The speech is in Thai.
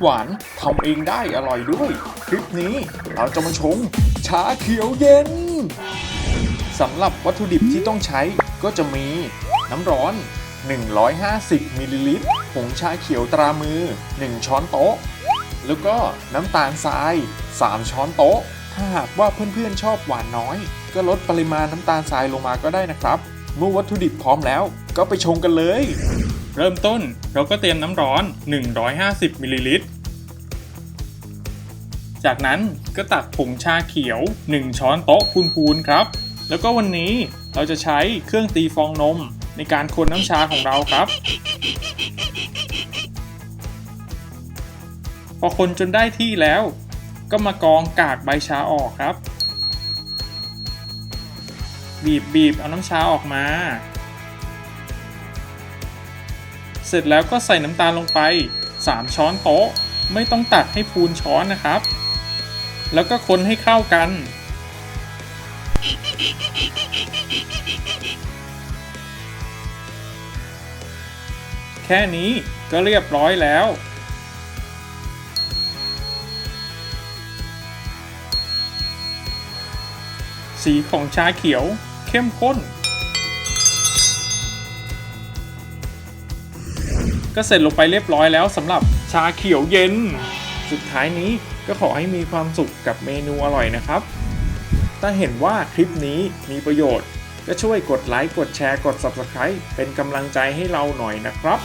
หวานทำเองได้อร่อยด้วย คลิปนี้เราจะมาชงชาเขียวเย็นสำหรับวัตถุดิบที่ต้องใช้ก็จะมีน้ำร้อน 150มิลลิลิตรผงชาเขียวตรามือ 1 ช้อนโต๊ะ แล้วก็น้ำตาลทราย 3 ช้อนโต๊ะ ถ้าหากว่าเพื่อนๆชอบหวานน้อย ก็ลดปริมาณน้ำตาลทรายลงมาก็ได้นะครับ เมื่อวัตถุดิบพร้อมแล้ว ก็ไปชงกันเลย เริ่มต้นเราก็เตรียมน้ำร้อน 150มิลลิลิตร จากนั้นก็ตักผงชาเขียว 1 ช้อนโต๊ะพูนๆครับ แล้วก็วันนี้เราจะใช้เครื่องตีฟองนมในการคนน้ำชาของเราครับ พอคนจนได้ที่แล้ว ก็มากองกากใบชาออกครับ บีบบีบเอาน้ำชาออกมา เสร็จแล้วก็ใส่น้ำตาลลงไป 3 ช้อนโต๊ะ ไม่ต้องตักให้พูนช้อนนะครับ แล้วก็คนให้เข้ากัน แค่นี้ก็เรียบร้อยแล้วสีของชาเขียวเข้มข้น ก็เสร็จลงไปเรียบร้อยแล้วสำหรับชาเขียวเย็น สุดท้ายนี้ก็ขอให้มีความสุขกับเมนูอร่อยนะครับ ถ้าเห็นว่าคลิปนี้มีประโยชน์ ก็ช่วยกดไลค์กดแชร์กด Subscribe เป็นกำลังใจให้เราหน่อยนะครับ